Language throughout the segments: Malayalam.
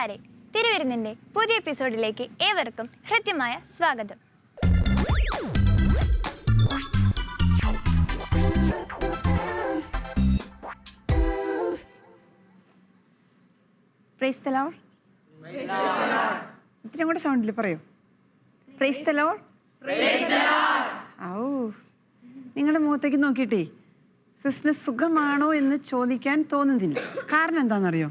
കൂട്ടുകാരെ തിരുവരുന്നിന്റെ പുതിയ എപ്പിസോഡിലേക്ക് ഏവർക്കും ഹൃദ്യമായ സ്വാഗതം. പ്രൈസ് തലോ ഇത്തിരി കൂടെ സൗണ്ടിൽ പറയൂ? പ്രൈസ് തലോ ഔ നിങ്ങളുടെ മുഖത്തേക്ക് നോക്കിയിട്ടേ സിസ്റ്റിന് സുഖമാണോ എന്ന് ചോദിക്കാൻ തോന്നുന്നില്ല കാരണം എന്താണെന്നറിയോ?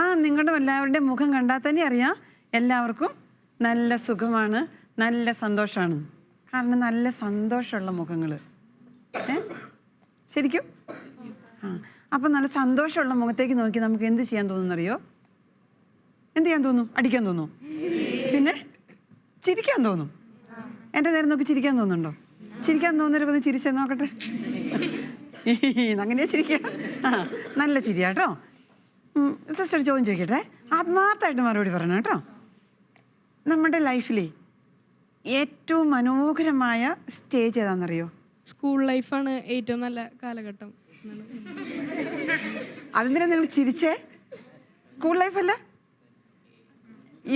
ആ നിങ്ങളുടെ എല്ലാവരുടെയും മുഖം കണ്ടാൽ തന്നെ അറിയാം. എല്ലാവർക്കും നല്ല സുഖമാണ് നല്ല സന്തോഷമാണ്. കാരണം നല്ല സന്തോഷമുള്ള മുഖങ്ങൾ ശരിക്കും? ആ അപ്പൊ നല്ല സന്തോഷമുള്ള മുഖത്തേക്ക് നോക്കി നമുക്ക് എന്ത് ചെയ്യാൻ തോന്നുന്നറിയോ? എന്ത് ചെയ്യാൻ തോന്നും? അടിക്കാൻ തോന്നും. പിന്നെ ചിരിക്കാൻ തോന്നും. എന്റെ നേരം നോക്കി ചിരിക്കാൻ തോന്നുന്നുണ്ടോ? ചിരിക്കാൻ തോന്നുന്നവരൊക്കെ ഒന്ന് ചിരിച്ചേ നോക്കട്ടെ. അങ്ങനെയാ ചിരിക്കുക. ആ നല്ല ചിരിയാട്ടോ. സിസ്റ്റർ ചോദ്യം ചോദിക്കട്ടെ? ആത്മാർത്ഥമായിട്ട് മറുപടി പറയണം കേട്ടോ. നമ്മുടെ ലൈഫിലെ ഏറ്റവും മനോഹരമായ സ്റ്റേജ് ഏതാണെന്നറിയോ? സ്കൂൾ ലൈഫാണ് ഏറ്റവും നല്ല കാലഘട്ടം. അതെന്തിനാ നിങ്ങൾ ചിരിച്ചേ? സ്കൂൾ ലൈഫല്ല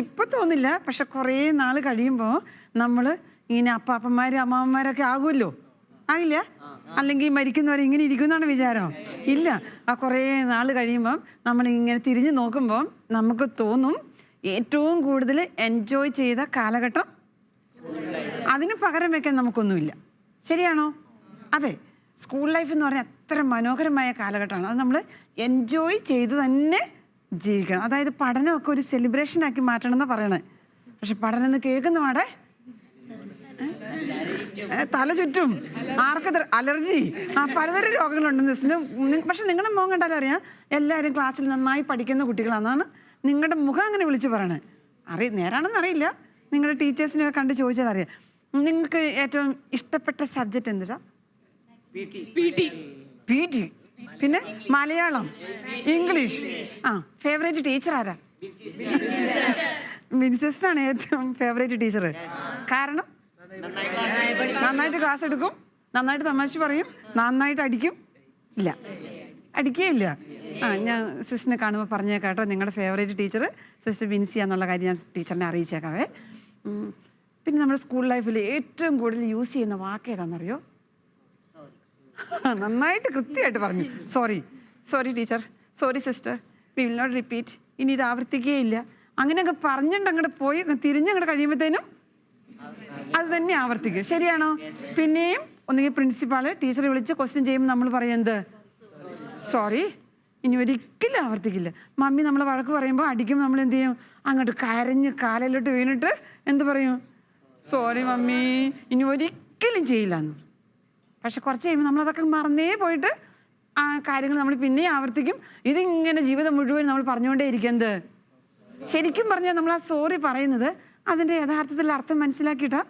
ഇപ്പൊ തോന്നില്ല പക്ഷെ കുറേ നാൾ കഴിയുമ്പോൾ നമ്മൾ ഇങ്ങനെ അപ്പാപ്പന്മാരും അമ്മാവന്മാരൊക്കെ ആകുമല്ലോ. ആകില്ല? അല്ലെങ്കിൽ മരിക്കുന്നവരെ ഇങ്ങനെ ഇരിക്കുന്നാണ് വിചാരം. ഇല്ല. ആ കുറേ നാൾ കഴിയുമ്പം നമ്മൾ ഇങ്ങനെ തിരിഞ്ഞു നോക്കുമ്പോൾ നമുക്ക് തോന്നും ഏറ്റവും കൂടുതൽ എൻജോയ് ചെയ്ത കാലഘട്ടം അതിന് പകരം വെക്കാൻ നമുക്കൊന്നുമില്ല. ശരിയാണോ? അതെ. സ്കൂൾ ലൈഫ് എന്ന് പറഞ്ഞാൽ അത്ര മനോഹരമായ കാലഘട്ടമാണ്. അത് നമ്മൾ എൻജോയ് ചെയ്ത് തന്നെ ജീവിക്കണം. അതായത് പഠനമൊക്കെ ഒരു സെലിബ്രേഷൻ ആക്കി മാറ്റണം എന്നാണ് പറയണത് പക്ഷെ പഠനം എന്ന് കേൾക്കുന്നു പാടെ ഏ, തല ചുറ്റും. ആർക്ക് അലർജി? ആ പലതരം രോഗങ്ങളുണ്ട് മിസ്സിന്. പക്ഷെ നിങ്ങളുടെ മുഖം കണ്ടാലും അറിയാം എല്ലാവരും ക്ലാസ്സിൽ നന്നായി പഠിക്കുന്ന കുട്ടികളാണെന്നാണ് നിങ്ങളുടെ മുഖം അങ്ങനെ വിളിച്ച് പറയണേ. അറി നേരാണെന്ന് അറിയില്ല. നിങ്ങളുടെ ടീച്ചേഴ്സിനെ കണ്ട് ചോദിച്ചാൽ അറിയാം. നിങ്ങൾക്ക് ഏറ്റവും ഇഷ്ടപ്പെട്ട സബ്ജക്റ്റ് എന്തിനാ പി ടി. പിന്നെ മലയാളം ഇംഗ്ലീഷ്. ആ ഫേവറേറ്റ് ടീച്ചർ ആരാ? മിനിസിസ്റ്ററാണ് ഏറ്റവും ഫേവറേറ്റ് ടീച്ചർ കാരണം നന്നായിട്ട് ക്ലാസ് എടുക്കും. നന്നായിട്ട് തമാശ പറയും. നന്നായിട്ട് അടിക്കും. ഇല്ല. അടിക്കുകയില്ല. ആ ഞാൻ സിസ്റ്ററിനെ കാണുമ്പോൾ പറഞ്ഞേക്കാം കേട്ടോ. നിങ്ങളുടെ ഫേവറേറ്റ് ടീച്ചർ സിസ്റ്റർ ബിൻസി എന്നുള്ള കാര്യം ഞാൻ ടീച്ചറിനെ അറിയിച്ചേക്കാവേ പിന്നെ നമ്മുടെ സ്കൂൾ ലൈഫിൽ ഏറ്റവും കൂടുതൽ യൂസ് ചെയ്യുന്ന വാക്ക് ഏതാണെന്നറിയോ നന്നായിട്ട് കൃത്യമായിട്ട് പറഞ്ഞു. Sorry sorry teacher sorry sister we will not repeat ഇനി ഇത് ആവർത്തിക്കുകയില്ല അങ്ങനെയൊക്കെ പറഞ്ഞിട്ട് അങ്ങോട്ട് പോയി തിരിഞ്ഞങ്ങോട്ട് കഴിയുമ്പോഴത്തേനും അത് തന്നെ ആവർത്തിക്കും ശരിയാണോ? പിന്നെയും ഒന്നുകിൽ പ്രിൻസിപ്പാൾ ടീച്ചറെ വിളിച്ച് ക്വസ്റ്റ്യൻ ചെയ്യുമ്പോൾ നമ്മൾ പറയുന്നത് സോറി ഇനി ഒരിക്കലും ആവർത്തിക്കില്ല. മമ്മി നമ്മൾ വഴക്ക് പറയുമ്പോൾ അടിക്കുമ്പോൾ നമ്മൾ എന്ത് ചെയ്യും? അങ്ങോട്ട് കരഞ്ഞ് കാലിലോട്ട് വീണിട്ട് എന്ത് പറയും? Sorry mummy. ഇനി ഒരിക്കലും ചെയ്യില്ല എന്ന്. പക്ഷെ കുറച്ച് കഴിയുമ്പോൾ നമ്മളതൊക്കെ മറന്നേ പോയിട്ട് ആ കാര്യങ്ങൾ നമ്മൾ പിന്നെയും ആവർത്തിക്കും. ഇതിങ്ങനെ ജീവിതം മുഴുവൻ നമ്മൾ പറഞ്ഞുകൊണ്ടേ ഇരിക്കുന്നത് ശരിക്കും പറഞ്ഞാൽ നമ്മൾ ആ സോറി പറയുന്നത് അതിന്റെ യഥാർത്ഥത്തിൽ അർത്ഥം മനസ്സിലാക്കിയിട്ടാ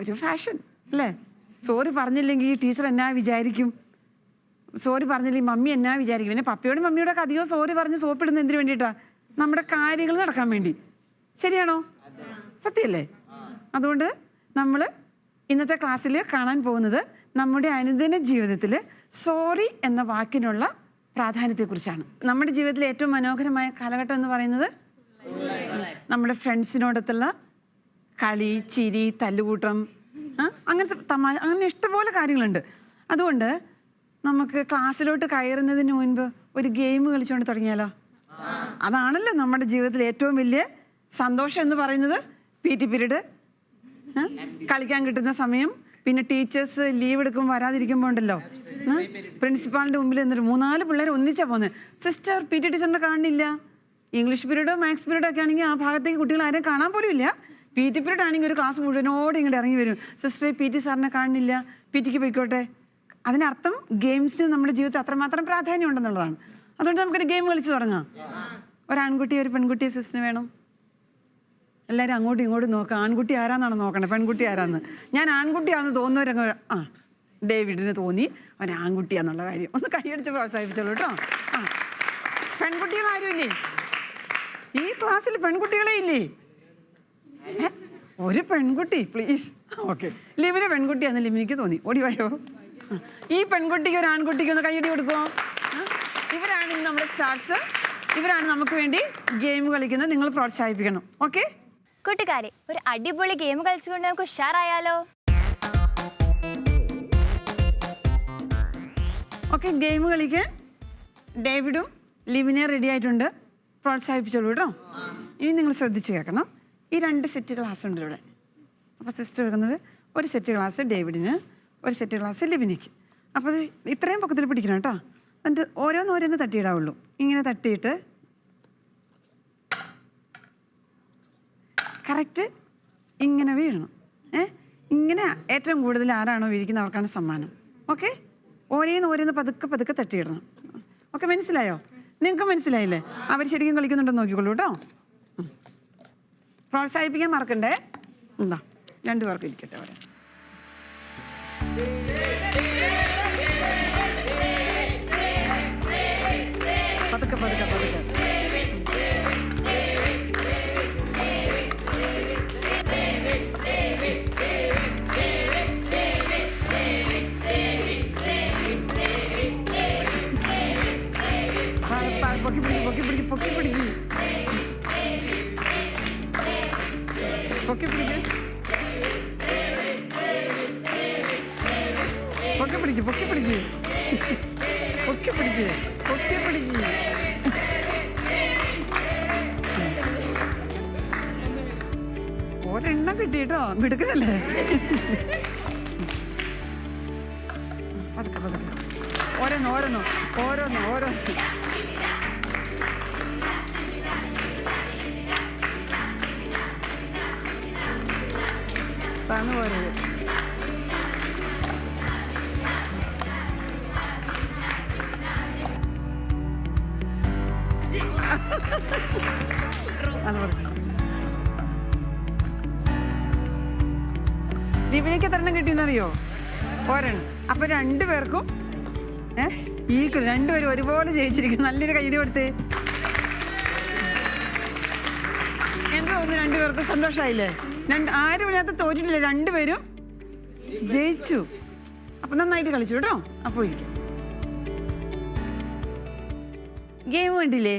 ഒരു ഫാഷൻ അല്ലേ? സോറി പറഞ്ഞില്ലെങ്കിൽ ഈ ടീച്ചർ എന്നാ വിചാരിക്കും? സോറി പറഞ്ഞില്ലെങ്കിൽ മമ്മി എന്നാ വിചാരിക്കും? പിന്നെ പപ്പയോടും മമ്മിയോടൊക്കെ അധികം സോറി പറഞ്ഞ് സോപ്പിടുന്നത് എന്തിനു വേണ്ടിയിട്ടാ? നമ്മുടെ കാര്യങ്ങൾ നടക്കാൻ വേണ്ടി. ശരിയാണോ? സത്യല്ലേ? അതുകൊണ്ട് നമ്മൾ ഇന്നത്തെ ക്ലാസ്സിൽ കാണാൻ പോകുന്നത് നമ്മുടെ അനുദിന ജീവിതത്തിൽ സോറി എന്ന വാക്കിനുള്ള പ്രാധാന്യത്തെക്കുറിച്ചാണ്. നമ്മുടെ ജീവിതത്തിലെ ഏറ്റവും മനോഹരമായ കാലഘട്ടം എന്ന് പറയുന്നത്? നമ്മുടെ ഫ്രണ്ട്സിനോടത്തുള്ള കളി ചിരി തല്ലുകൂട്ടം അങ്ങനത്തെ തമാശ അങ്ങനെ ഇഷ്ടംപോലെ കാര്യങ്ങളുണ്ട്. അതുകൊണ്ട് നമുക്ക് ക്ലാസ്സിലോട്ട് കയറുന്നതിന് മുൻപ് ഒരു ഗെയിം കളിച്ചുകൊണ്ട് തുടങ്ങിയാലോ? അതാണല്ലോ നമ്മുടെ ജീവിതത്തിൽ ഏറ്റവും വലിയ സന്തോഷം എന്ന് പറയുന്നത്. പി ടി പീരീഡ് കളിക്കാൻ കിട്ടുന്ന സമയം. പിന്നെ ടീച്ചേഴ്സ് ലീവ് എടുക്കുമ്പോൾ വരാതിരിക്കുമ്പോൾ ഉണ്ടല്ലോ. പ്രിൻസിപ്പാളിന്റെ മുമ്പിൽ എന്നിട്ട് മൂന്നാൽ പിള്ളേർ ഒന്നിച്ചാ പോകുന്നത് സിസ്റ്റർ പി ടി ടീച്ചറിനെ കാണില്ല. ഇംഗ്ലീഷ് പീരീഡോ മാത്സ് പീരീഡോ ഒക്കെ ആണെങ്കിൽ ആ ഭാഗത്തേക്ക് കുട്ടികൾ ആരെയും കാണാൻ പോലും ഇല്ല. പി ടി പീരീഡ് ആണെങ്കിൽ ഒരു ക്ലാസ് മുഴുവനോട് ഇങ്ങോട്ട് ഇറങ്ങി വരും. സിസ്റ്റർ പി ടി സാറിനെ കാണുന്നില്ല. പി ടിക്ക് പോയിക്കോട്ടെ. അതിനർത്ഥം ഗെയിംസിന് നമ്മുടെ ജീവിതത്തിൽ അത്രമാത്രം പ്രാധാന്യം ഉണ്ടെന്നുള്ളതാണ്. അതുകൊണ്ട് നമുക്കൊരു ഗെയിം കളിച്ച് തുടങ്ങാം. ഒരു ഒരു പെൺകുട്ടിയെ സിസ്റ്ററിന് വേണം. എല്ലാവരും അങ്ങോട്ടും ഇങ്ങോട്ടും നോക്കുക ആൺകുട്ടി ആരാന്നാണ് നോക്കണേ? പെൺകുട്ടി ആരാന്ന്? ഞാൻ ആൺകുട്ടിയാണെന്ന് തോന്നുന്നവരങ്ങ് ആ ഡേവിഡിന് തോന്നി അവൻ ആൺകുട്ടിയാന്നുള്ള കാര്യം. ഒന്ന് കൈയടിച്ച് പ്രോത്സാഹിപ്പിച്ചോളൂ കേട്ടോ. ആ പെൺകുട്ടികൾ ആരുമില്ലേ ഈ ക്ലാസ്സിൽ പെൺകുട്ടികളെ ഇല്ലേ? ഒരു പെൺകുട്ടി പ്ലീസ് ഓക്കെ ലിവിന് പെൺകുട്ടിയാന്ന് ലിമിനിക്ക് തോന്നി. ഓടി വായോ ആ. ഈ പെൺകുട്ടിക്ക് ഒരു ആൺകുട്ടിക്ക് ഒന്ന് കൈയടി കൊടുക്കുമോ? ഇവരാണ് ഇന്ന് നമ്മുടെ സ്റ്റാർസ് ഇവരാണ് നമുക്ക് വേണ്ടി ഗെയിം കളിക്കുന്നത്. നിങ്ങൾ പ്രോത്സാഹിപ്പിക്കണം. ഓക്കെ കൂട്ടുകാരെ ഒരു അടിപൊളി ഗെയിം കളിച്ചുകൊണ്ട് നമുക്ക് ഉഷാറായാലോ? ഓക്കെ ഗെയിം കളിക്കാൻ ഡേവിഡും ലിവിനെ റെഡി ആയിട്ടുണ്ട്. പ്രോത്സാഹിപ്പിച്ചോളൂ കേട്ടോ. ഇനി നിങ്ങൾ ശ്രദ്ധിച്ച് കേൾക്കണം. ഈ രണ്ട് സെറ്റ് ക്ലാസ് ഉണ്ട് ഇവിടെ. അപ്പോൾ സിസ്റ്റർ വെക്കുന്നത് ഒരു സെറ്റ് ക്ലാസ് ഡേവിഡിന് ഒരു സെറ്റ് ക്ലാസ് ലിബിനിക്ക്. അപ്പോൾ അത് ഇത്രയും പൊക്കത്തിൽ പിടിക്കണം കേട്ടോ എന്നിട്ട് ഓരോന്ന് ഓരോന്ന് തട്ടിയിടാവുള്ളൂ. ഇങ്ങനെ തട്ടിയിട്ട് കറക്റ്റ് ഇങ്ങനെ വീഴണം. ഏ? ഇങ്ങനെ ഏറ്റവും കൂടുതൽ ആരാണോ വീഴിക്കുന്നത് അവർക്കാണ് സമ്മാനം. ഓക്കെ? ഓരോന്ന് ഓരോന്ന് പതുക്കെ പതുക്കെ തട്ടിയിടണം. ഓക്കെ മനസ്സിലായോ? നിങ്ങൾക്ക് മനസ്സിലായില്ലേ? അവർ ശരിക്കും കളിക്കുന്നുണ്ടെന്ന് നോക്കിക്കോളൂ കേട്ടോ. പ്രോത്സാഹിപ്പിക്കാൻ മറക്കണ്ടേ? എന്താ രണ്ടു പേർക്ക് ഇരിക്കട്ടെ അവിടെ. ദീപിലേക്ക് എത്ര എണ്ണം കിട്ടിയെന്നറിയോ? ഒരെണ്ണം. അപ്പൊ രണ്ടുപേർക്കും ഏ ഈ രണ്ടുപേരും ഒരുപോലെ ജയിച്ചിരിക്കും നല്ലൊരു കൈയ്യടി കൊടുത്തേ. എന്താ തോന്നുന്നു രണ്ടുപേർക്കും സന്തോഷമായില്ലേ രണ്ട് ആരും ഇതിനകത്ത് തോറ്റിട്ടില്ല. രണ്ടുപേരും ജയിച്ചു. അപ്പൊ നന്നായിട്ട് കളിച്ചു കേട്ടോ. അപ്പൊ ഗെയിം വേണ്ടില്ലേ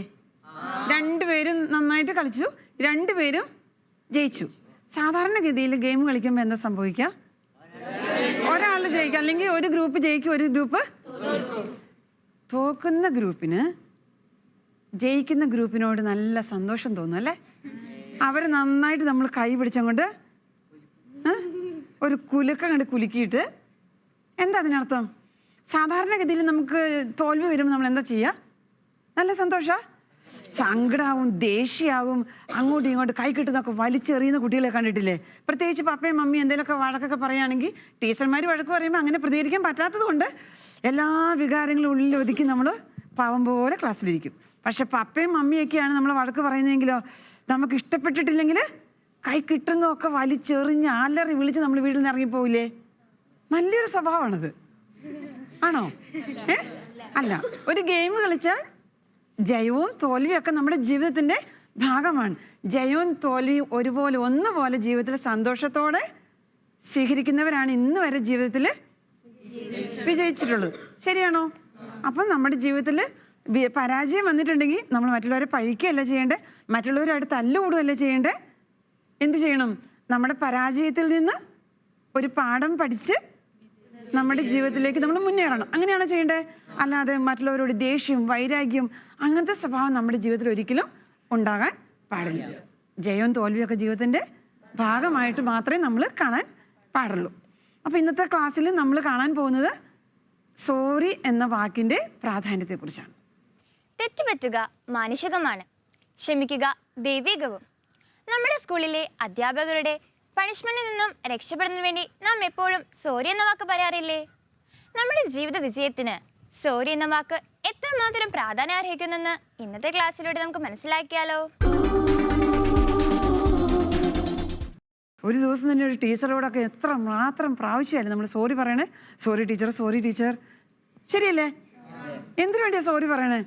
രണ്ടുപേരും നന്നായിട്ട് കളിച്ചു. രണ്ടുപേരും ജയിച്ചു. സാധാരണഗതിയിൽ ഗെയിം കളിക്കുമ്പോൾ എന്താ സംഭവിക്കുക ഒരാൾ ജയിക്കാം. അല്ലെങ്കിൽ ഒരു ഗ്രൂപ്പ് ജയിക്കും ഒരു ഗ്രൂപ്പ് തോക്കുന്ന ഗ്രൂപ്പിന് ജയിക്കുന്ന ഗ്രൂപ്പിനോട് നല്ല സന്തോഷം തോന്നും അല്ലേ? അവർ നന്നായിട്ട് നമ്മൾ കൈ പിടിച്ചങ്ങോട്ട് ഒരു കുലുക്കം കണ്ട് കുലുക്കിയിട്ട് എന്താ അതിനർത്ഥം? സാധാരണഗതിയിൽ നമുക്ക് തോൽവി വരുമ്പോൾ നമ്മൾ എന്താ ചെയ്യുക നല്ല സന്തോഷ? സങ്കടാവും ദേഷ്യമാവും അങ്ങോട്ടും ഇങ്ങോട്ടും കൈ കിട്ടുന്നൊക്കെ വലിച്ചെറിയുന്ന കുട്ടികളെ കണ്ടിട്ടില്ലേ? പ്രത്യേകിച്ച് പപ്പയും മമ്മിയും എന്തെങ്കിലുമൊക്കെ വഴക്കൊക്കെ പറയുകയാണെങ്കിൽ ടീച്ചർമാർ വഴക്ക് പറയുമ്പോൾ അങ്ങനെ പ്രതികരിക്കാൻ പറ്റാത്തത് കൊണ്ട് എല്ലാ വികാരങ്ങളും ഉള്ളിൽ ഒതുക്കി നമ്മൾ പാവം പോലെ ക്ലാസ്സിലിരിക്കും. പക്ഷെ പപ്പയും മമ്മിയൊക്കെയാണ് നമ്മൾ വഴക്ക് പറയുന്നതെങ്കിലോ നമുക്ക് ഇഷ്ടപ്പെട്ടിട്ടില്ലെങ്കിൽ കൈ കിട്ടുന്നതൊക്കെ വലിച്ചെറിഞ്ഞ് ആലറി വിളിച്ച് നമ്മൾ വീട്ടിൽ നിന്ന് ഇറങ്ങിപ്പോവില്ലേ? നല്ലൊരു സ്വഭാവമാണത്. ആണോ? ഏ? അല്ല ഒരു ഗെയിം കളിച്ചാൽ ജയവും തോൽവിയും ഒക്കെ നമ്മുടെ ജീവിതത്തിന്റെ ഭാഗമാണ്. ജയവും തോൽവിയും ഒരുപോലെ ഒന്നുപോലെ ജീവിതത്തിൽ സന്തോഷത്തോടെ സ്വീകരിക്കുന്നവരാണ് ഇന്ന് വരെ ജീവിതത്തിൽ വിജയിച്ചിട്ടുള്ളത്. ശരിയാണോ? അപ്പം നമ്മുടെ ജീവിതത്തിൽ പരാജയം വന്നിട്ടുണ്ടെങ്കിൽ നമ്മൾ മറ്റുള്ളവരെ പഴിക്കുകയല്ല ചെയ്യേണ്ടത് മറ്റുള്ളവരുമായിട്ട് തല്ലുകൂടുകയല്ല ചെയ്യേണ്ടത് എന്ത് ചെയ്യണം? നമ്മുടെ പരാജയത്തിൽ നിന്ന് ഒരു പാഠം പഠിച്ച് നമ്മുടെ ജീവിതത്തിലേക്ക് നമ്മൾ മുന്നേറണം. അങ്ങനെയാണ് ചെയ്യേണ്ടത് അല്ലാതെ മറ്റുള്ളവരോട് ദേഷ്യം വൈരാഗ്യം അങ്ങനത്തെ സ്വഭാവം നമ്മുടെ ജീവിതത്തിൽ ഒരിക്കലും ഉണ്ടാകാൻ പാടില്ല. ജയവും തോൽവിയും ഒക്കെ ജീവിതത്തിന്റെ ഭാഗമായിട്ട് മാത്രമേ നമ്മൾ കാണാൻ പാടുള്ളൂ. അപ്പോൾ ഇന്നത്തെ ക്ലാസ്സിൽ നമ്മൾ കാണാൻ പോകുന്നത് സോറി എന്ന വാക്കിന്റെ പ്രാധാന്യത്തെക്കുറിച്ചാണ്. തെറ്റുപറ്റുക മാനുഷികമാണ്. ക്ഷമിക്കുക ദൈവികവും. നമ്മുടെ സ്കൂളിലെ അധ്യാപകരുടെ പണിഷ്മെന്റിൽ നിന്നും രക്ഷപ്പെടുന്നതിന് വേണ്ടി നാം എപ്പോഴും സോറി എന്ന വാക്ക് പറയാറില്ലേ? നമ്മുടെ ജീവിത വിജയത്തിന് സോറി എന്ന വാക്ക് എത്രമാത്രം പ്രാധാന്യം അർഹിക്കുന്നെന്ന് ഇന്നത്തെ ക്ലാസ്സിലൂടെ നമുക്ക് മനസ്സിലാക്കിയാലോ? ഒരു ദിവസം തന്നെ ഒരു ടീച്ചറോടൊക്കെ എത്ര മാത്രം പ്രാവശ്യമായിരുന്നു നമ്മൾ സോറി പറയണേ. Sorry teacher sorry teacher. ശരിയല്ലേ? എന്തിനു വേണ്ടിയാ സോറി പറയണേ?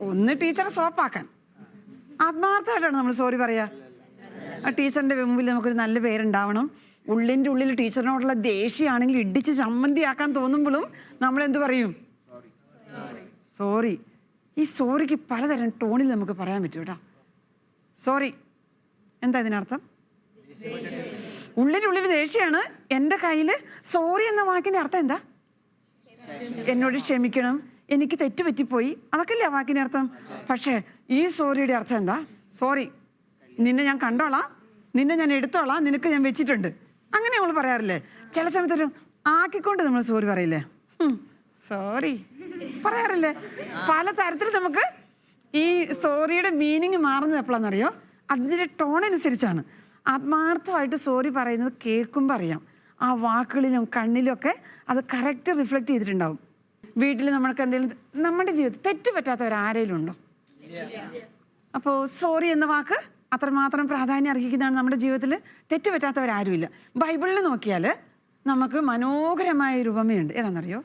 ഒന്ന് ടീച്ചറെ സോപ്പാക്കാൻ. ആത്മാർത്ഥമായിട്ടാണ് നമ്മൾ സോറി പറയാ. ആ ടീച്ചറിന്റെ മുമ്പിൽ നമുക്കൊരു നല്ല പേരുണ്ടാവണം. ഉള്ളിന്റെ ഉള്ളിൽ ടീച്ചറിനോടുള്ള ദേഷ്യമാണെങ്കിൽ ഇടിച്ച് ചമ്മന്തിയാക്കാൻ തോന്നുമ്പോഴും നമ്മൾ എന്ത് പറയും? സോറി ഈ സോറിക്ക് പലതരം ടോണിൽ നമുക്ക് പറയാൻ പറ്റും കേട്ടോ. സോറി എന്താ ഇതിനർത്ഥം? ഉള്ളിനുള്ളിൽ ദേഷ്യമാണ്. എന്റെ കയ്യിൽ സോറി എന്ന വാക്കിന്റെ അർത്ഥം എന്താ? എന്നോട് ക്ഷമിക്കണം. എനിക്ക് തെറ്റുപറ്റിപ്പോയി. അതൊക്കെയല്ലേ വാക്കിന്റെ അർത്ഥം? പക്ഷേ ഈ സോറിയുടെ അർത്ഥം എന്താ? സോറി നിന്നെ ഞാൻ കണ്ടോളാം. നിന്നെ ഞാൻ എടുത്തോളാം. നിനക്ക് ഞാൻ വെച്ചിട്ടുണ്ട്. അങ്ങനെ നമ്മൾ പറയാറില്ലേ? ചില സമയത്തൊരു ആക്കിക്കൊണ്ട് നമ്മൾ സോറി പറയില്ലേ? സോറി പറയാറില്ലേ? പല തരത്തിൽ നമുക്ക് ഈ സോറിയുടെ മീനിങ് മാറുന്നത് എപ്പോഴാണെന്നറിയോ അതിന്റെ ടോൺ അനുസരിച്ചാണ്. ആത്മാർത്ഥമായിട്ട് സോറി പറയുന്നത് കേൾക്കുമ്പോൾ അറിയാം. ആ വാക്കുകളിലും കണ്ണിലും ഒക്കെ അത് കറക്റ്റ് റിഫ്ലക്റ്റ് ചെയ്തിട്ടുണ്ടാവും. വീട്ടിൽ നമ്മൾക്ക് എന്തെങ്കിലും നമ്മുടെ ജീവിതത്തിൽ തെറ്റുപറ്റാത്തവരാരേലും ഉണ്ടോ? അപ്പോൾ സോറി എന്ന വാക്ക് അത്രമാത്രം പ്രാധാന്യം അർഹിക്കുന്നതാണ് നമ്മുടെ ജീവിതത്തിൽ തെറ്റ് പറ്റാത്തവരാരുമില്ല ബൈബിളിൽ നോക്കിയാൽ നമുക്ക് മനോഹരമായ ഒരു ഉപമയുണ്ട്. ഏതാണെന്നറിയോ?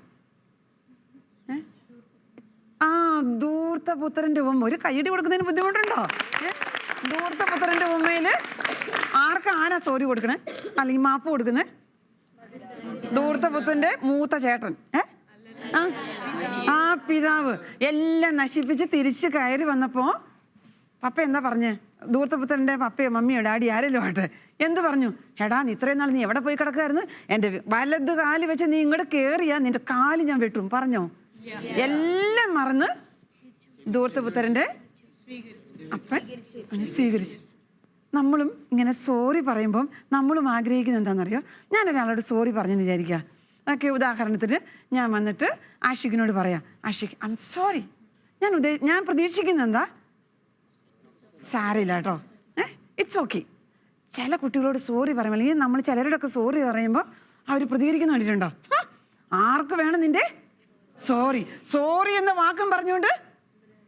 ആ ദൂർത്ത പുത്രന്റെ ഉപമ. ഒരു കൈയടി കൊടുക്കുന്നതിന് ബുദ്ധിമുട്ടുണ്ടോ? ദൂർത്ത പുത്രന്റെ ഉപമയിൽ ആർക്ക് ആരാ സോറി കൊടുക്കണേ? അല്ലെങ്കിൽ മാപ്പ് കൊടുക്കുന്നേ? ധൂർത്തപുത്രന്റെ മൂത്ത ചേട്ടൻ. ഏ? ആ പിതാവ്. എല്ലാം നശിപ്പിച്ച് തിരിച്ച് കയറി വന്നപ്പോ പപ്പ എന്താ പറഞ്ഞേ? ധൂർത്തപുത്രന്റെ പപ്പയോ മമ്മിയോ ഡാഡി ആരെല്ലോ ആട്ടെ എന്ത് പറഞ്ഞു? എടാ നീ ഇത്രയും നാൾ നീ എവിടെ പോയി കിടക്കായിരുന്നു എന്റെ വലത് കാൽ വെച്ച് നീ ഇങ്ങോട്ട് കയറിയാ നിന്റെ കാൽ ഞാൻ വെട്ടും. പറഞ്ഞോ? എല്ലാം മറന്ന് ദൂർത്തപുത്രന്റെ അപ്പൻ സ്വീകരിച്ചു. നമ്മളും ഇങ്ങനെ സോറി പറയുമ്പം നമ്മളും ആഗ്രഹിക്കുന്നത് എന്താണെന്നറിയോ? ഞാൻ ഒരാളോട് സോറി പറഞ്ഞെന്ന് വിചാരിക്കുക. ഓക്കെ ഉദാഹരണത്തിന് ഞാൻ വന്നിട്ട് ആഷിഖിനോട് പറയാം ആഷിഖ് ഐ എം സോറി ഞാൻ ഉദ്ദേ ഞാൻ പ്രതീക്ഷിക്കുന്നത് എന്താ? സാരമില്ല കേട്ടോ. ഏ? ഇറ്റ്സ് ഓക്കെ ചില കുട്ടികളോട് സോറി പറയുമ്പോൾ അല്ലെങ്കിൽ നമ്മൾ ചിലരോടൊക്കെ സോറി പറയുമ്പോൾ അവർ പ്രതികരിക്കുന്ന കണ്ടിട്ടുണ്ടോ? ആർക്ക് വേണം നിന്റെ സോറി സോറി എന്ന വാക്കും പറഞ്ഞുകൊണ്ട്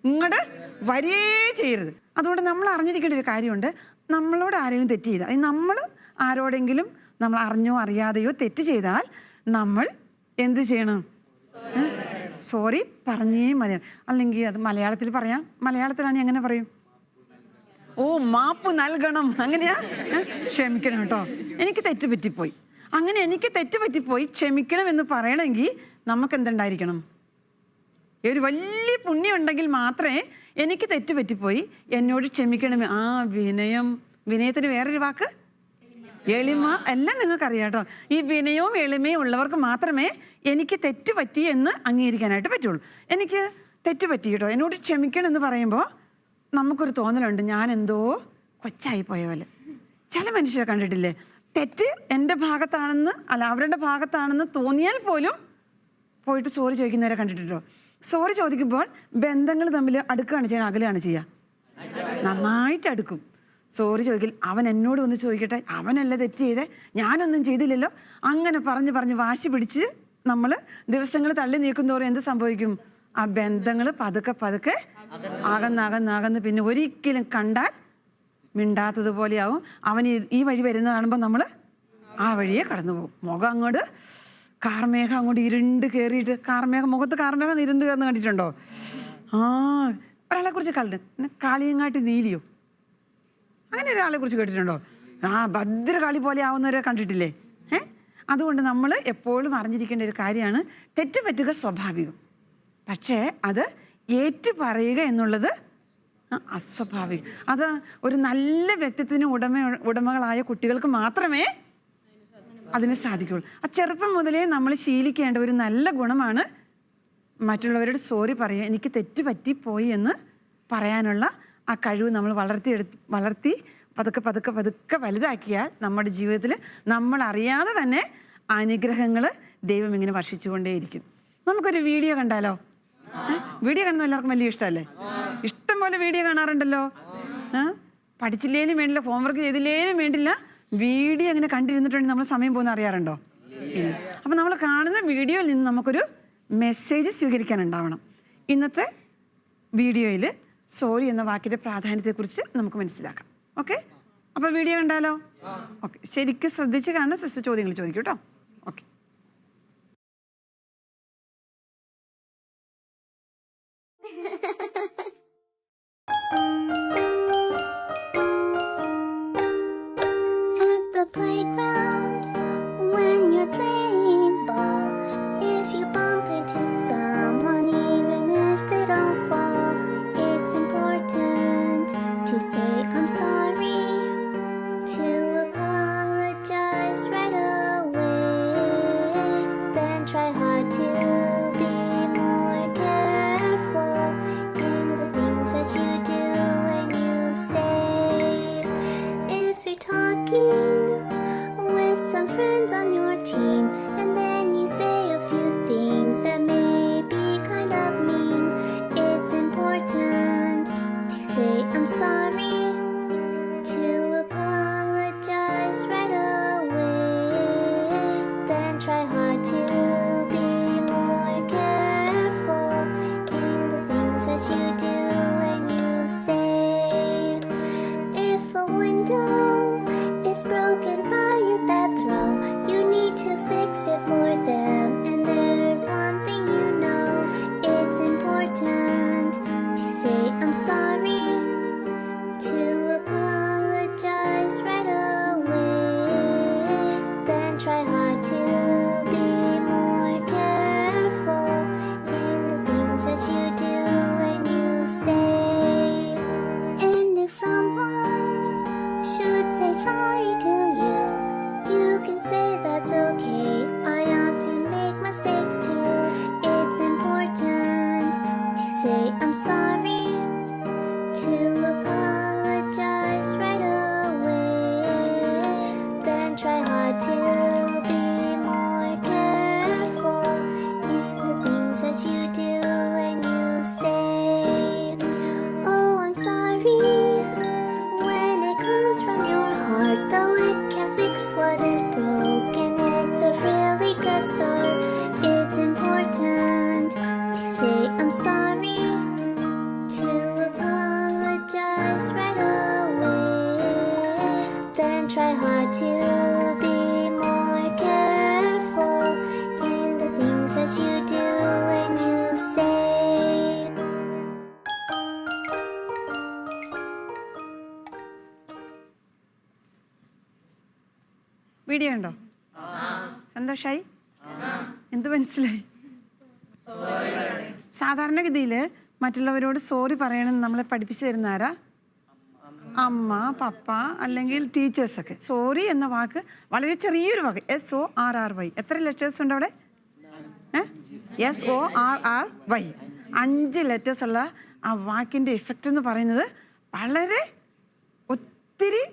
ഇങ്ങോട്ട് വരേ ചെയ്യരുത്. അതുകൊണ്ട് നമ്മൾ അറിഞ്ഞിരിക്കേണ്ട ഒരു കാര്യമുണ്ട്. നമ്മളോട് ആരെങ്കിലും തെറ്റ് ചെയ്താൽ നമ്മൾ ആരോടെങ്കിലും നമ്മൾ അറിഞ്ഞോ അറിയാതെയോ തെറ്റ് ചെയ്താൽ നമ്മൾ എന്ത് ചെയ്യണം? സോറി പറഞ്ഞേ മതി അല്ലെങ്കിൽ അത് മലയാളത്തിൽ പറയാം. മലയാളത്തിലാണെങ്കിൽ എങ്ങനെ പറയും? ഓ മാപ്പ് നൽകണം. അങ്ങനെയാ? ക്ഷമിക്കണം കേട്ടോ. എനിക്ക് തെറ്റ് പറ്റിപ്പോയി അങ്ങനെ എനിക്ക് തെറ്റ് പറ്റിപ്പോയി ക്ഷമിക്കണം എന്ന് പറയണമെങ്കിൽ നമുക്ക് എന്തുണ്ടായിരിക്കണം ഒരു വലിയ പുണ്യം ഉണ്ടെങ്കിൽ മാത്രമേ എനിക്ക് തെറ്റ് പറ്റിപ്പോയി എന്നോട് ക്ഷമിക്കണം ആ വിനയം. വിനയത്തിന് വേറൊരു വാക്ക്? എളിമ. എല്ലാം നിങ്ങൾക്ക് അറിയാം കേട്ടോ. ഈ വിനയവും എളിമയും ഉള്ളവർക്ക് മാത്രമേ എനിക്ക് തെറ്റ് പറ്റി എന്ന് അംഗീകരിക്കാനായിട്ട് പറ്റുള്ളൂ. എനിക്ക് തെറ്റ് പറ്റി കേട്ടോ. എന്നോട് ക്ഷമിക്കണം എന്ന് പറയുമ്പോൾ നമുക്കൊരു തോന്നലുണ്ട്. ഞാൻ എന്തോ കൊച്ചായി പോയ പോലെ. ചില മനുഷ്യരെ കണ്ടിട്ടില്ലേ? തെറ്റ് എന്റെ ഭാഗത്താണെന്ന് അല്ല അവരുടെ ഭാഗത്താണെന്ന് തോന്നിയാൽ പോലും പോയിട്ട് സോറി ചോദിക്കുന്നവരെ കണ്ടിട്ടുണ്ടോ? സോറി ചോദിക്കുമ്പോൾ ബന്ധങ്ങൾ തമ്മിൽ അടുക്കുകയാണ് ചെയ്യുക അകലെയാണ് ചെയ്യുക. നന്നായിട്ട് അടുക്കും. സോറി ചോദിക്കൽ അവൻ എന്നോട് വന്ന് ചോദിക്കട്ടെ? അവനല്ല തെറ്റ് ചെയ്തേ? ഞാനൊന്നും ചെയ്തില്ലല്ലോ? അങ്ങനെ പറഞ്ഞ് പറഞ്ഞ് വാശി പിടിച്ച് നമ്മൾ ദിവസങ്ങൾ തള്ളി നീക്കുന്നതോറും എന്ത് സംഭവിക്കും? ആ ബന്ധങ്ങൾ പതുക്കെ പതുക്കെ അകന്നകന്നകന്ന് പിന്നെ ഒരിക്കലും കണ്ടാൽ മിണ്ടാത്തതുപോലെയാവും അവൻ ഈ- വഴി വരുന്ന കാണുമ്പോൾ നമ്മൾ ആ വഴിയെ കടന്നു പോകും. മുഖം അങ്ങോട്ട് കാർമേഘം അങ്ങോട്ട് ഇരുണ്ട് കയറിയിട്ട് കാർമേഘം മുഖത്ത് കാർമേഘം ഇരുണ്ട് കയറുന്ന കണ്ടിട്ടുണ്ടോ? ആ ഒരാളെ കുറിച്ച് കണ്ട് കാളിയങ്ങാട്ടി നീലിയോ? അങ്ങനെ ഒരാളെ കുറിച്ച് കേട്ടിട്ടുണ്ടോ? ആ ഭദ്രകാളി പോലെ ആവുന്നവരെ കണ്ടിട്ടില്ലേ? ഏ? അതുകൊണ്ട് നമ്മൾ എപ്പോഴും അറിഞ്ഞിരിക്കേണ്ട ഒരു കാര്യമാണ് തെറ്റുപറ്റുക സ്വാഭാവികം. പക്ഷേ അത് ഏറ്റു പറയുക എന്നുള്ളത് അസ്വാഭാവികം. അത് ഒരു നല്ല വ്യക്തിത്വത്തിന് ഉടമ ഉടമകളായ കുട്ടികൾക്ക് മാത്രമേ അതിന് സാധിക്കുള്ളൂ ആ ചെറുപ്പം മുതലേ നമ്മൾ ശീലിക്കേണ്ട ഒരു നല്ല ഗുണമാണ് മറ്റുള്ളവരോട് സോറി പറയുക. എനിക്ക് തെറ്റ് പോയി എന്ന് പറയാനുള്ള ആ കഴിവ് നമ്മൾ വളർത്തിയെടു വളർത്തി പതുക്കെ പതുക്കെ പതുക്കെ വലുതാക്കിയാൽ നമ്മുടെ ജീവിതത്തിൽ നമ്മൾ അറിയാതെ തന്നെ അനുഗ്രഹങ്ങൾ ദൈവം ഇങ്ങനെ വർഷിച്ചുകൊണ്ടേയിരിക്കും. നമുക്കൊരു വീഡിയോ കണ്ടാലോ? വീഡിയോ കാണുന്ന എല്ലാവർക്കും വലിയ ഇഷ്ടമല്ലേ? ഇഷ്ടം പോലെ വീഡിയോ കാണാറുണ്ടല്ലോ? പഠിച്ചില്ലേലും വേണ്ടില്ല ഹോംവർക്ക് ചെയ്തില്ലേലും വേണ്ടില്ല വീഡിയോ അങ്ങനെ കണ്ടിരുന്നിട്ടുണ്ടെങ്കിൽ നമ്മൾ സമയം പോകുന്ന അറിയാറുണ്ടോ? അപ്പം നമ്മൾ കാണുന്ന വീഡിയോയിൽ നിന്ന് നമുക്കൊരു മെസ്സേജ് സ്വീകരിക്കാനുണ്ടാവണം. ഇന്നത്തെ വീഡിയോയിൽ സോറി എന്ന വാക്കിന്റെ പ്രാധാന്യത്തെക്കുറിച്ച് നമുക്ക് മനസ്സിലാക്കാം. ഓക്കെ അപ്പോൾ വീഡിയോ കണ്ടാലോ? ഓക്കെ ശരിക്കും ശ്രദ്ധിച്ച് കാണുന്ന സിസ്റ്റർ ചോദ്യങ്ങൾ ചോദിക്കും കേട്ടോ സന്തോഷായി? എന്ത് മനസ്സിലായി? സാധാരണഗതിയിൽ മറ്റുള്ളവരോട് സോറി പറയണമെന്ന് നമ്മളെ പഠിപ്പിച്ചു തരുന്ന ആരാ? അമ്മ പപ്പ അല്ലെങ്കിൽ ടീച്ചേഴ്സൊക്കെ സോറി എന്ന വാക്ക് വളരെ ചെറിയൊരു വാക്ക്. S O R R Y എത്ര ലെറ്റേഴ്സ് ഉണ്ട് അവിടെ? S O R R Y അഞ്ച് ലെറ്റേഴ്സ് ഉള്ള ആ വാക്കിന്റെ ഇഫക്റ്റ് എന്ന് പറയുന്നത് വളരെ ഒത്തിരി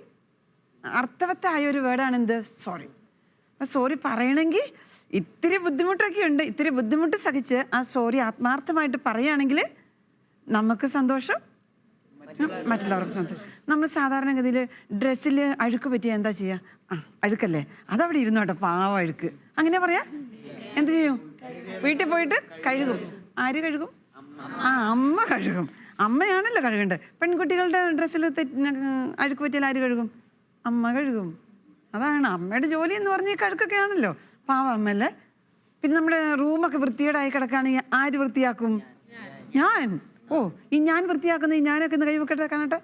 അർത്ഥവത്തായ ഒരു വേർഡാണ് എന്ത് സോറി സോറി പറയണമെങ്കിൽ ഇത്തിരി ബുദ്ധിമുട്ടൊക്കെ ഉണ്ട്. ഇത്തിരി ബുദ്ധിമുട്ട് സഹിച്ച് ആ സോറി ആത്മാർത്ഥമായിട്ട് പറയുകയാണെങ്കിൽ നമുക്ക് സന്തോഷം മറ്റുള്ളവർക്ക് സന്തോഷം. നമ്മൾ സാധാരണഗതിയിൽ ഡ്രസ്സിൽ അഴുക്ക് പറ്റിയാൽ എന്താ ചെയ്യുക? ആ അഴുക്കല്ലേ? അതവിടെ ഇരുന്നോട്ടെ പാവ അഴുക്ക്. അങ്ങനെ പറയാ? എന്ത് ചെയ്യും? വീട്ടിൽ പോയിട്ട് കഴുകും. ആര് കഴുകും? ആ അമ്മ കഴുകും. അമ്മയാണല്ലോ കഴുകേണ്ടത്. പെൺകുട്ടികളുടെ ഡ്രസ്സിൽ അഴുക്ക് പറ്റിയാൽ ആര് കഴുകും? അമ്മ കഴുകും. അതാണ് അമ്മയുടെ ജോലി എന്ന് പറഞ്ഞ ഈ കഴുക്കൊക്കെ ആണല്ലോ. പാവ അമ്മല്ലേ പിന്നെ നമ്മുടെ റൂമൊക്കെ വൃത്തികേടായി കിടക്കുകയാണെങ്കിൽ ആര് വൃത്തിയാക്കും? ഞാൻ. ഓ ഈ ഞാൻ വൃത്തിയാക്കുന്ന ഈ ഞാനൊക്കെ ഇന്ന് കൈ വെക്കട്ടെ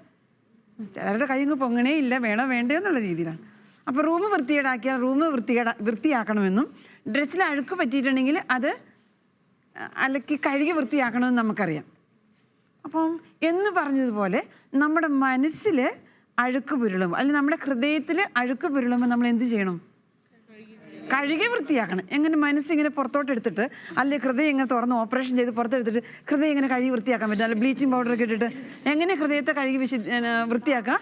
ചിലരുടെ കൈ പൊങ്ങണേ ഇല്ല. വേണോ വേണ്ടേ എന്നുള്ള രീതിയിലാണ്. അപ്പോൾ റൂം വൃത്തികേടാക്കിയാൽ റൂം വൃത്തികേട വൃത്തിയാക്കണമെന്നും ഡ്രസ്സിൽ അഴുക്ക് പറ്റിയിട്ടുണ്ടെങ്കിൽ അത് അലക്കി കഴുകി വൃത്തിയാക്കണമെന്ന് നമുക്കറിയാം. അപ്പം എന്ന് പറഞ്ഞതുപോലെ നമ്മുടെ മനസ്സിൽ അഴുക്ക് പുരളുമ്പോൾ അല്ലെങ്കിൽ നമ്മുടെ ഹൃദയത്തിൽ അഴുക്ക് പുരളുമ്പോൾ നമ്മൾ എന്ത് ചെയ്യണം? കഴുകി വൃത്തിയാക്കണം. എങ്ങനെ മനസ്സിങ്ങനെ പുറത്തോട്ട് എടുത്തിട്ട് അല്ലെങ്കിൽ ഹൃദയം ഇങ്ങനെ തുറന്ന് ഓപ്പറേഷൻ ചെയ്ത് പുറത്തെടുത്തിട്ട് ഹൃദയം ഇങ്ങനെ കഴുകി വൃത്തിയാക്കാൻ പറ്റും. അല്ല ബ്ലീച്ചിങ് പൗഡർ ഒക്കെ ഇട്ടിട്ട് എങ്ങനെ ഹൃദയത്തെ കഴുകി വിശു വൃത്തിയാക്കാം?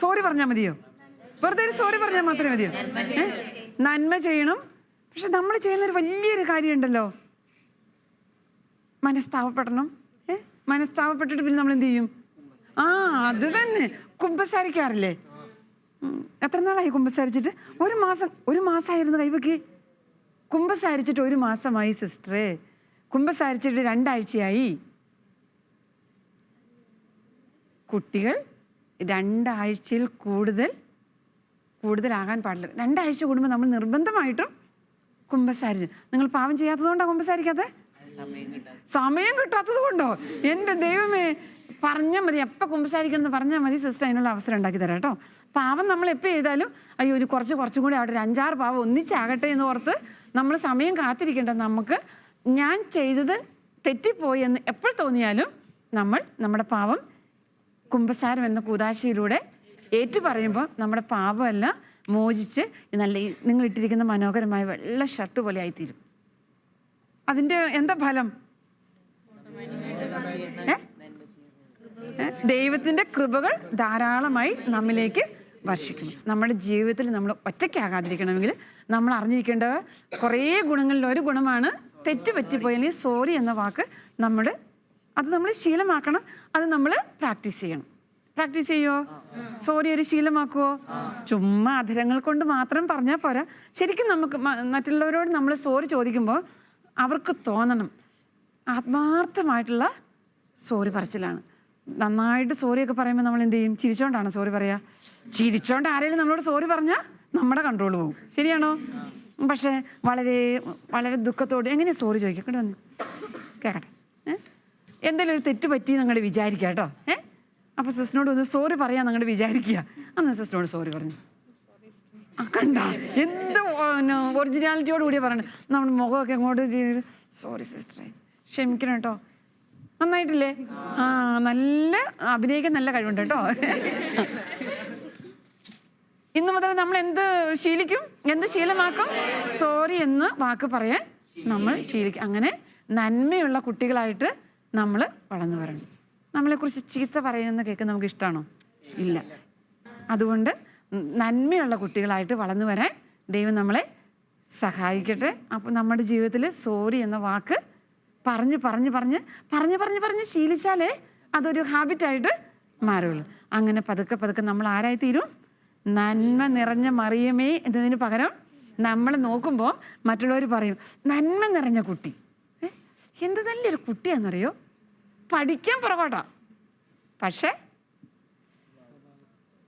സോറി പറഞ്ഞാൽ മതിയോ? വെറുതെ സോറി പറഞ്ഞാൽ മാത്രമേ മതിയോ? നന്മ ചെയ്യണം. പക്ഷെ നമ്മൾ ചെയ്യുന്ന ഒരു വലിയൊരു കാര്യമുണ്ടല്ലോ. മനസ്താവപ്പെടണം. ഏഹ് മനസ്താവപ്പെട്ടിട്ട് പിന്നെ നമ്മൾ എന്ത് ചെയ്യും? ആ അത് തന്നെ. കുമ്പസാരിക്കാറില്ലേ? എത്ര നാളായി കുമ്പസാരിച്ചിട്ട്? ഒരു മാസം ഒരു മാസമായിരുന്നു കൈവക്കി. കുമ്പസാരിച്ചിട്ട് ഒരു മാസമായി സിസ്റ്ററെ. കുമ്പസാരിച്ചിട്ട് രണ്ടാഴ്ചയായി. കുട്ടികൾ രണ്ടാഴ്ചയിൽ കൂടുതൽ കൂടുതലാകാൻ പാടില്ല. രണ്ടാഴ്ച കൂടുമ്പോൾ നമ്മൾ നിർബന്ധമായിട്ടും കുമ്പസാരിച്ചു നിങ്ങൾ പാവം ചെയ്യാത്തത് കൊണ്ടാണ് കുമ്പസാരിക്കാത്തത് സമയം കിട്ടാത്തത്. കൊണ്ടോ? എന്റെ ദൈവമേ പറഞ്ഞാൽ മതി. എപ്പോൾ കുമ്പസാരിക്കണം എന്ന് പറഞ്ഞാൽ മതി സിസ്റ്റർ. അതിനുള്ള അവസരം ഉണ്ടാക്കി തരാം കേട്ടോ. പാവം നമ്മൾ എപ്പോൾ ചെയ്താലും അയ്യോ ഒരു കുറച്ച് കുറച്ചും കൂടി അവിടെ ഒരു അഞ്ചാറ് പാവം ഒന്നിച്ചാകട്ടെ എന്ന് ഓർത്ത് നമ്മൾ സമയം കാത്തിരിക്കേണ്ട നമുക്ക് ഞാൻ ചെയ്തത് തെറ്റിപ്പോയി എന്ന് എപ്പോൾ തോന്നിയാലും നമ്മൾ നമ്മുടെ പാവം കുമ്പസാരം എന്ന കൂതാശയിലൂടെ ഏറ്റു പറയുമ്പോൾ നമ്മുടെ പാപമെല്ലാം മോചിച്ച് നല്ല നിങ്ങൾ ഇട്ടിരിക്കുന്ന മനോഹരമായ വെള്ള ഷർട്ട് പോലെ ആയിത്തീരും. അതിന്റെ എന്താ ഫലം? ഏ? ഏ? ദൈവത്തിന്റെ കൃപകൾ ധാരാളമായി നമ്മിലേക്ക് വർഷിക്കുന്നു. നമ്മുടെ ജീവിതത്തിൽ നമ്മൾ ഒറ്റയ്ക്കാകാതിരിക്കണമെങ്കിൽ നമ്മൾ അറിഞ്ഞിരിക്കേണ്ട കുറേ ഗുണങ്ങളിൽ ഒരു ഗുണമാണ് തെറ്റ് പറ്റിപ്പോയാൽ സോറി എന്ന വാക്ക് നമ്മൾ അത് നമ്മൾ ശീലമാക്കണം അത് നമ്മൾ പ്രാക്ടീസ് ചെയ്യണം. പ്രാക്ടീസ് ചെയ്യോ? സോറി ഒരു ശീലമാക്കുവോ? ചുമ്മാ അധരങ്ങൾ കൊണ്ട് മാത്രം പറഞ്ഞാൽ പോരാ. ശരിക്കും നമുക്ക് മറ്റുള്ളവരോട് നമ്മൾ സോറി ചോദിക്കുമ്പോൾ അവർക്ക് തോന്നണം. ആത്മാർത്ഥമായിട്ടുള്ള സോറി പറച്ചിലാണ്. നന്നായിട്ട് സോറിയൊക്കെ പറയുമ്പോൾ നമ്മൾ എന്ത് ചെയ്യും? ചിരിച്ചോണ്ടാണ് സോറി പറയാ? ചിരിച്ചോണ്ട് ആരെങ്കിലും നമ്മളോട് സോറി പറഞ്ഞാൽ നമ്മുടെ കൺട്രോൾ പോകും ശരിയാണോ? പക്ഷേ വളരെ വളരെ ദുഃഖത്തോട് എങ്ങനെയാ സോറി ചോദിക്കുക കേട്ടോ കേക്കട്ടെ. ഏഹ് എന്തെങ്കിലും ഒരു തെറ്റ് പറ്റി നിങ്ങൾ വിചാരിക്കുക കേട്ടോ ഏഹ് അപ്പൊ സിസ്റ്റിനോട് ഒന്ന് സോറി പറയാൻ നിങ്ങൾ വിചാരിക്കുക അന്ന് സിസ്റ്റിനോട് സോറി പറഞ്ഞു. ആ കണ്ട? എന്ത് ഒറിജിനാലിറ്റിയോട് കൂടിയാ പറയണേ. നമ്മുടെ മുഖമൊക്കെ അങ്ങോട്ട് സോറി സിസ്റ്ററെ ക്ഷമിക്കണം കേട്ടോ നന്നായിട്ടില്ലേ? ആ നല്ല അഭിനയിക്കാൻ നല്ല കഴിവുണ്ട് കേട്ടോ. ഇന്ന് മുതൽ നമ്മൾ എന്ത് ശീലിക്കും? എന്ത് ശീലമാക്കും? സോറി എന്ന് വാക്ക് പറയാൻ നമ്മൾ ശീലിക്കും. അങ്ങനെ നന്മയുള്ള കുട്ടികളായിട്ട് നമ്മൾ വളർന്നു വരണം. നമ്മളെ കുറിച്ച് ചീത്ത പറയുന്ന കേൾക്കാൻ നമുക്ക് ഇഷ്ടമാണോ ഇല്ല. അതുകൊണ്ട് നന്മയുള്ള കുട്ടികളായിട്ട് വളർന്നു വരാൻ ദൈവം നമ്മളെ സഹായിക്കട്ടെ. അപ്പോൾ നമ്മുടെ ജീവിതത്തിൽ സോറി എന്ന വാക്ക് പറഞ്ഞ് പറഞ്ഞ് പറഞ്ഞ് പറഞ്ഞ് പറഞ്ഞ് പറഞ്ഞ് ശീലിച്ചാലേ അതൊരു ഹാബിറ്റായിട്ട് മാറുള്ളൂ അങ്ങനെ പതുക്കെ പതുക്കെ നമ്മൾ ആരായി തീരും നന്മ നിറഞ്ഞ മറിയമേ എന്നതിന് പകരം നമ്മൾ നോക്കുമ്പോൾ മറ്റുള്ളവർ പറയും നന്മ നിറഞ്ഞ കുട്ടി. എന്ത് നല്ലൊരു കുട്ടിയാണെന്നറിയോ? പഠിക്കാൻ പുറകോട്ടാ. പക്ഷേ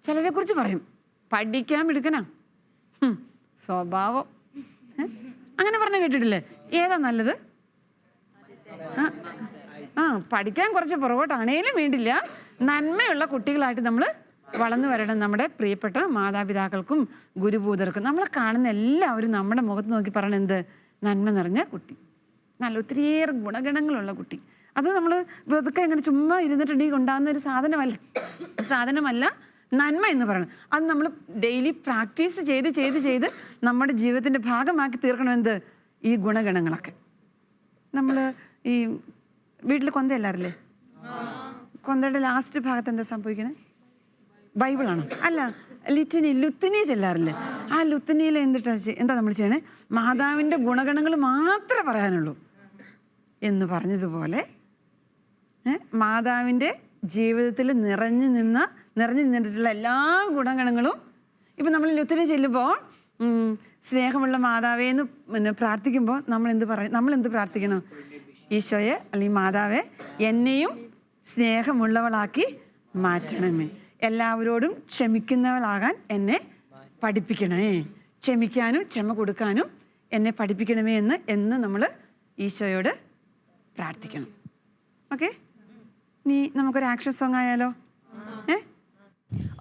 ചിലരെ കുറിച്ച് പറയും പഠിക്കാൻ മിടുക്കനാ. സ്വഭാവം. അങ്ങനെ പറഞ്ഞ കേട്ടിട്ടില്ലേ? ഏതാ നല്ലത്? ആ, പഠിക്കാൻ കുറച്ച് പുറകോട്ടാണേലും വേണ്ടില്ല. നന്മയുള്ള കുട്ടികളായിട്ട് നമ്മൾ വളർന്നു വരണം നമ്മുടെ പ്രിയപ്പെട്ട മാതാപിതാക്കൾക്കും ഗുരുഭൂതർക്കും നമ്മളെ കാണുന്ന എല്ലാവരും നമ്മുടെ മുഖത്ത് നോക്കി പറയണ എന്ത്? നന്മ നിറഞ്ഞ കുട്ടി. നല്ല ഒത്തിരിയേറെ ഗുണഗണങ്ങളുള്ള കുട്ടി. അത് നമ്മൾ വെറുതെ ഇങ്ങനെ ചുമ്മാ ഇരുന്നിട്ടുണ്ടെങ്കിൽ ഉണ്ടാകുന്ന ഒരു സാധനമല്ല. സാധനമല്ല നന്മ എന്ന് പറയുന്നത് അത് നമ്മൾ ഡെയിലി പ്രാക്ടീസ് ചെയ്ത് ചെയ്ത് ചെയ്ത് നമ്മുടെ ജീവിതത്തിന്റെ ഭാഗമാക്കി തീർക്കണം എന്ത്? ഈ ഗുണഗണങ്ങളൊക്കെ. നമ്മൾ ഈ വീട്ടിൽ കൊന്ത എല്ലാറില്ലേ കൊന്തയുടെ ലാസ്റ്റ് ഭാഗത്ത് എന്താ സംഭവിക്കണേ? ബൈബിളാണോ അല്ല ലിറ്റിനി ലുത്തിനി ചെല്ലാറില്ലേ? ആ ലുത്തിനിയിൽ എന്തിട്ടാ എന്താ നമ്മൾ ചെയ്യണേ? മാതാവിന്റെ ഗുണഗണങ്ങൾ മാത്രമേ പറയാനുള്ളൂ. എന്ന് പറഞ്ഞതുപോലെ മാതാവിന്റെ ജീവിതത്തിൽ നിറഞ്ഞു നിന്ന നിറഞ്ഞു നിന്നിട്ടുള്ള എല്ലാ ഗുണഗണങ്ങളും ഇപ്പൊ നമ്മൾ ലുത്തിനി ചെല്ലുമ്പോൾ സ്നേഹമുള്ള മാതാവേ എന്ന് പിന്നെ പ്രാർത്ഥിക്കുമ്പോൾ നമ്മൾ എന്ത് പറയും നമ്മൾ എന്ത് പ്രാർത്ഥിക്കണം? ഈശോയെ അല്ലെങ്കിൽ മാതാവെ എന്നെയും സ്നേഹമുള്ളവളാക്കി മാറ്റണമേ. എല്ലാവരോടും ക്ഷമിക്കുന്നവളാകാൻ എന്നെ പഠിപ്പിക്കണമേ. ക്ഷമിക്കാനും ക്ഷമ കൊടുക്കാനും എന്നെ പഠിപ്പിക്കണമേ എന്ന് എന്ന് നമ്മൾ ഈശോയോട് പ്രാർത്ഥിക്കണം. ഓക്കെ? നീ നമുക്കൊരു ആക്ഷൻ സോങ് ആയാലോ? ഏ?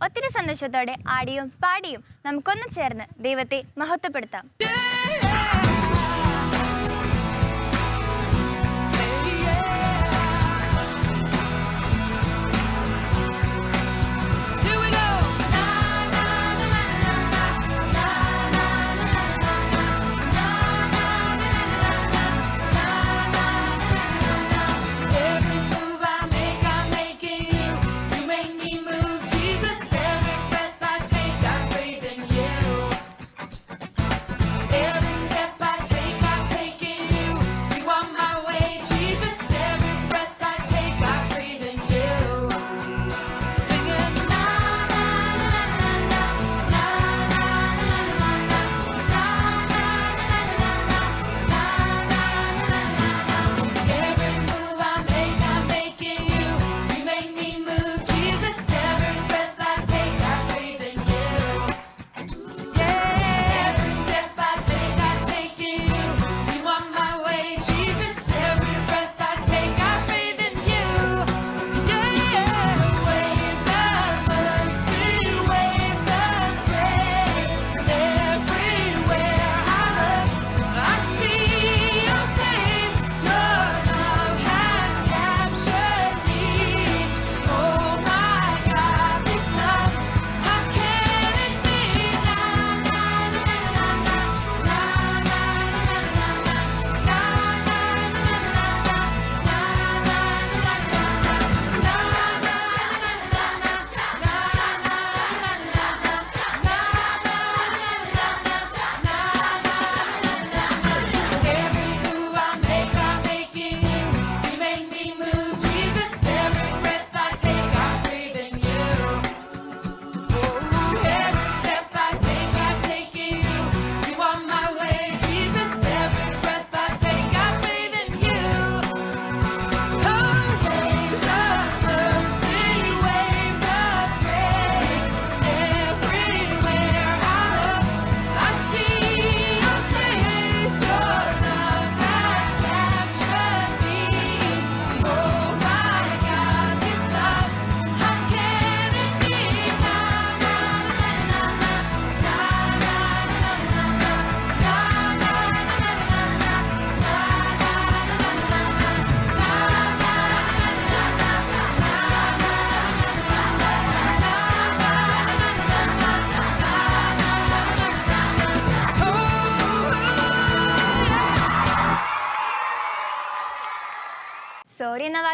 ഒത്തിരി സന്തോഷത്തോടെ ആടിയും പാടിയും നമുക്കൊന്ന് ചേർന്ന് ദൈവത്തെ മഹത്വപ്പെടുത്താം.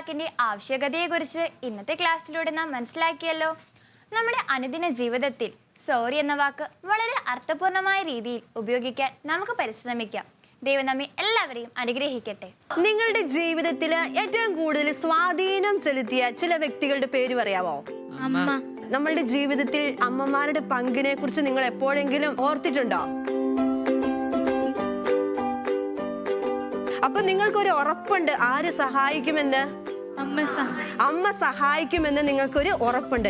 വാക്കിന്റെ ആവശ്യകതയെക്കുറിച്ച് ഇന്നത്തെ ക്ലാസ്സിലൂടെ നാം മനസ്സിലാക്കിയല്ലോ. നമ്മുടെ അനുദിന ജീവിതത്തിൽ സോറി എന്ന വാക്ക് വളരെ അർത്ഥപൂർണമായ രീതിയിൽ ഉപയോഗിക്കാൻ നമുക്ക് പരിശ്രമിക്കാം. ദൈവം നമ്മെ എല്ലാവരെയും അനുഗ്രഹിക്കട്ടെ. നിങ്ങളുടെ ജീവിതത്തിൽ ഏറ്റവും കൂടുതൽ സ്വാധീനം ചെലുത്തിയ ചില വ്യക്തികളുടെ പേര് പറയാമോ? അമ്മ. നമ്മളുടെ ജീവിതത്തിൽ അമ്മമാരുടെ പങ്കിനെ കുറിച്ച് നിങ്ങൾ എപ്പോഴെങ്കിലും ഓർത്തിട്ടുണ്ടോ? അപ്പൊ നിങ്ങൾക്കൊരു ഉറപ്പുണ്ട് ആര് സഹായിക്കുമെന്ന്? അമ്മ സഹായിക്കുമെന്ന് നിങ്ങൾക്കൊരു ഉറപ്പുണ്ട്.